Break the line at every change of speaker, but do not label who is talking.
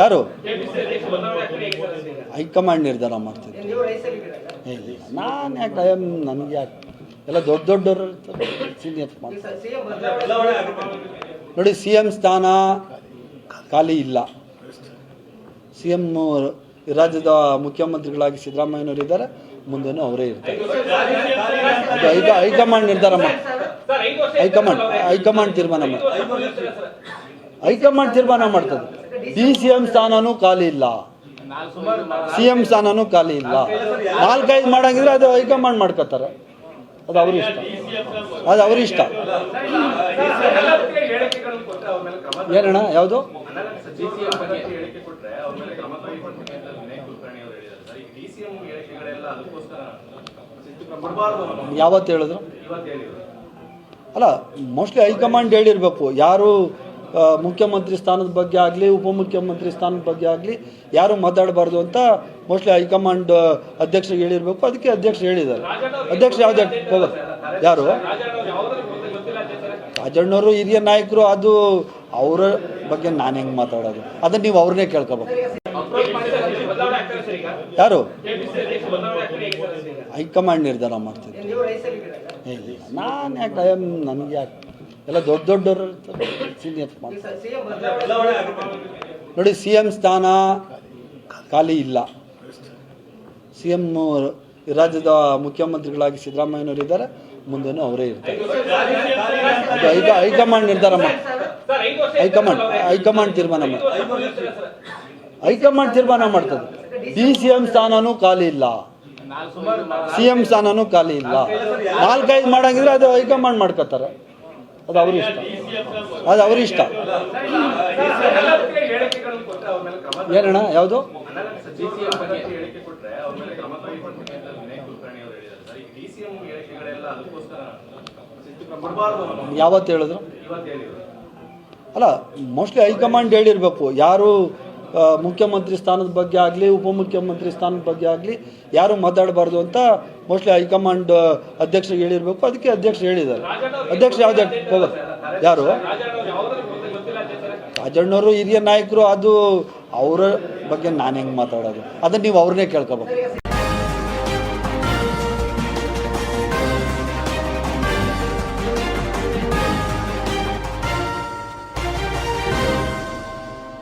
ಯಾರು? ಹೈಕಮಾಂಡ್ ನಿರ್ಧಾರ ಮಾಡ್ತಿದ್ದೆ ಇಲ್ಲ. ನಾನು ಯಾಕೆ ಐ ಎಂ ನನಗೆ ಯಾಕೆ? ಎಲ್ಲ ದೊಡ್ಡ ದೊಡ್ಡವರು ಇರ್ತಾರೆ. ಸೀನಿಯರ್ಸ್ ಮಾಡ್ತಾರೆ. ನೋಡಿ ಸಿ ಎಂ ಸ್ಥಾನ ಖಾಲಿ ಇಲ್ಲ. ಸಿ ಎಂ ರಾಜ್ಯದ ಮುಖ್ಯಮಂತ್ರಿಗಳಾಗಿ ಸಿದ್ದರಾಮಯ್ಯನವರು ಇದ್ದಾರೆ. ಮುಂದೆನೂ ಅವರೇ ಇರ್ತಾರೆ. ಅದು ಹೈಕ ಹೈಕಮಾಂಡ್ ನಿರ್ಧಾರ ಮಾಡಿ ಹೈಕಮಾಂಡ್ ಹೈಕಮಾಂಡ್ ತೀರ್ಮಾನ ಮಾಡಿ ಹೈಕಮಾಂಡ್ ತೀರ್ಮಾನ ಮಾಡ್ತದೆ. ಡಿ ಸಿ ಎಂ ಸ್ಥಾನನೂ ಖಾಲಿ ಇಲ್ಲ. ಸಿ ಎಂ ಸ್ಥಾನನೂ ಖಾಲಿ ಇಲ್ಲ. ನಾಲ್ಕೈದು ಮಾಡಂಗಿದ್ರೆ ಅದು ಹೈಕಮಾಂಡ್ ಮಾಡ್ಕೋತಾರೆ. ಅದು ಅವ್ರ ಇಷ್ಟ. ಅದು ಅವ್ರ ಇಷ್ಟ. ಏನಣ್ಣ, ಯಾವುದು? ಯಾವತ್ತು ಹೇಳಿದ್ರು? ಅಲ್ಲ, ಮೋಸ್ಟ್ಲಿ ಹೈಕಮಾಂಡ್ ಹೇಳಿರ್ಬೇಕು. ಯಾರು ಮುಖ್ಯಮಂತ್ರಿ ಸ್ಥಾನದ ಬಗ್ಗೆ ಆಗಲಿ, ಉಪಮುಖ್ಯಮಂತ್ರಿ ಸ್ಥಾನದ ಬಗ್ಗೆ ಆಗಲಿ ಯಾರು ಮಾತಾಡಬಾರ್ದು ಅಂತ ಮೋಸ್ಟ್ಲಿ ಹೈಕಮಾಂಡ್ ಅಧ್ಯಕ್ಷರಿಗೆ ಹೇಳಿರಬೇಕು. ಅದಕ್ಕೆ ಅಧ್ಯಕ್ಷರು ಹೇಳಿದ್ದಾರೆ. ಅಧ್ಯಕ್ಷ ಯಾವ್ದು ಯಾರು? ರಾಜಣ್ಣವರು ಹಿರಿಯ ನಾಯಕರು, ಅದು ಅವರ ಬಗ್ಗೆ ನಾನು ಹೆಂಗೆ ಮಾತಾಡೋದು? ಅದನ್ನ ನೀವು ಅವ್ರನ್ನೇ ಕೇಳ್ಕೋಬೇಕು. ಯಾರು? ಹೈಕಮಾಂಡ್ ನಿರ್ಧಾರ ಮಾಡ್ತಿದ್ದೆ
ನೀವು
ನಾನು ಯಾಕೆ ನನಗೆ ಯಾಕೆ ಎಲ್ಲ ದೊಡ್ಡ ದೊಡ್ಡವರು
ಸೀನಿಯರ್
ಮಾಡ್ತಾರೆ. ನೋಡಿ, ಸಿ ಎಂ ಸ್ಥಾನ ಖಾಲಿ ಇಲ್ಲ. ಸಿ ಎಂ ರಾಜ್ಯದ ಮುಖ್ಯಮಂತ್ರಿಗಳಾಗಿ ಸಿದ್ದರಾಮಯ್ಯನವರು ಇದ್ದಾರೆ, ಮುಂದೆನೂ ಅವರೇ ಇರ್ತಾರೆ. ಅದು ಹೈಕ, ಹೈಕಮಾಂಡ್ ನಿರ್ಧಾರ ಮಾಡಿ ಹೈಕಮಾಂಡ್ ಹೈಕಮಾಂಡ್ ತೀರ್ಮಾನ ಮಾಡಿ ಹೈಕಮಾಂಡ್ ತೀರ್ಮಾನ ಮಾಡ್ತದೆ. ಡಿ ಸಿ ಎಂ ಸ್ಥಾನನೂ ಖಾಲಿ ಇಲ್ಲ. ಸಿ ಎಂ ಸ್ಥಾನನೂ ಖಾಲಿ ಇಲ್ಲ. ನಾಲ್ಕೈದು ಮಾಡಂಗಿದ್ರೆ ಅದು ಹೈಕಮಾಂಡ್ ಮಾಡ್ಕೋತಾರೆ. ಅದು ಅವ್ರ ಇಷ್ಟ. ಅದು ಅವ್ರ ಇಷ್ಟ. ಏನಣ್ಣ, ಯಾವುದು? ಯಾವತ್ತು ಹೇಳಿದ್ರು? ಅಲ್ಲ ಮೋಸ್ಟ್ಲಿ ಹೈಕಮಾಂಡ್ ಹೇಳಿರ್ಬೇಕು. ಯಾರು ಮುಖ್ಯಮಂತ್ರಿ ಸ್ಥಾನದ ಬಗ್ಗೆ ಆಗಲಿ, ಉಪಮುಖ್ಯಮಂತ್ರಿ ಸ್ಥಾನದ ಬಗ್ಗೆ ಆಗಲಿ ಯಾರು ಮಾತಾಡಬಾರ್ದು ಅಂತ ಮೋಸ್ಟ್ಲಿ ಹೈಕಮಾಂಡ್ ಅಧ್ಯಕ್ಷರಿಗೆ ಹೇಳಿರಬೇಕು. ಅದಕ್ಕೆ ಅಧ್ಯಕ್ಷರು ಹೇಳಿದ್ದಾರೆ. ಅಧ್ಯಕ್ಷ ಯಾವ್ದು ಯಾರು? ರಾಜಣ್ಣವರು ಹಿರಿಯ ನಾಯಕರು, ಅದು ಅವರ ಬಗ್ಗೆ ನಾನು ಹೆಂಗೆ ಮಾತಾಡೋದು? ಅದನ್ನ ನೀವು ಅವ್ರನ್ನೇ ಕೇಳ್ಕೋಬೇಕು.